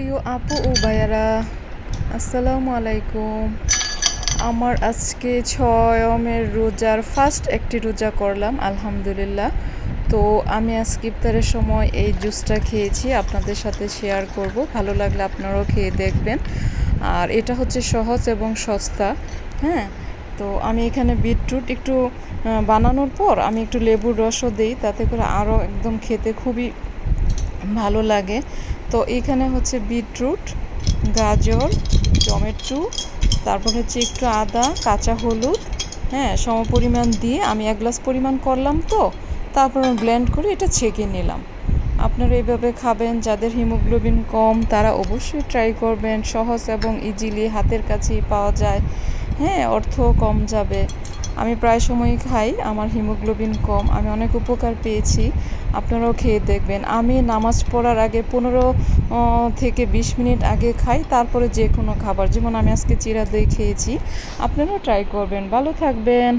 প্রিয় আপু ও ভাইয়ারা, আসসালামু আলাইকুম। আমার আজকে ছয়মের রোজার ফার্স্ট একটি রোজা করলাম, আলহামদুলিল্লাহ। তো আমি আজকে ইফতারের সময় এই জুসটা খেয়েছি, আপনাদের সাথে শেয়ার করব। ভালো লাগলে আপনারাও খেয়ে দেখবেন। আর এটা হচ্ছে সহজ এবং সস্তা হ্যাঁ? তো আমি এখানে বিটরুট একটু বানানোর পর আমি একটু লেবুর রসও দিই, তাতে করে আরও একদম খেতে খুবই ভালো লাগে। তো এখানে হচ্ছে বিটরুট, গাজর, টমেটো, তারপর হচ্ছে একটু আদা, কাঁচা হলুদ হ্যাঁ সম পরিমাণ দিয়ে আমি এক গ্লাস পরিমাণ করলাম তো, তারপর আমি ব্লেন্ড করে এটা ছেঁকে নিলাম। আপনারা এইভাবে খাবেন, যাদের হিমোগ্লোবিন কম, তারা অবশ্যই ট্রাই করবেন, সহজ এবং ইজিলি হাতের কাছেই পাওয়া যায়। হ্যাঁ অর্থও কম যাবে। আমি প্রায় সময় খাই, আমার হিমোগ্লোবিন কম, আমি অনেক উপকার পেয়েছি। আপনারাও খেয়ে দেখবেন। আমি নামাজ পড়ার আগে পনেরো থেকে বিশ মিনিট আগে খাই, তারপরে যে কোনো খাবার। যেমন আমি আজকে চিরা দই খেয়েছি। আপনারাও ট্রাই করবেন। ভালো থাকবেন।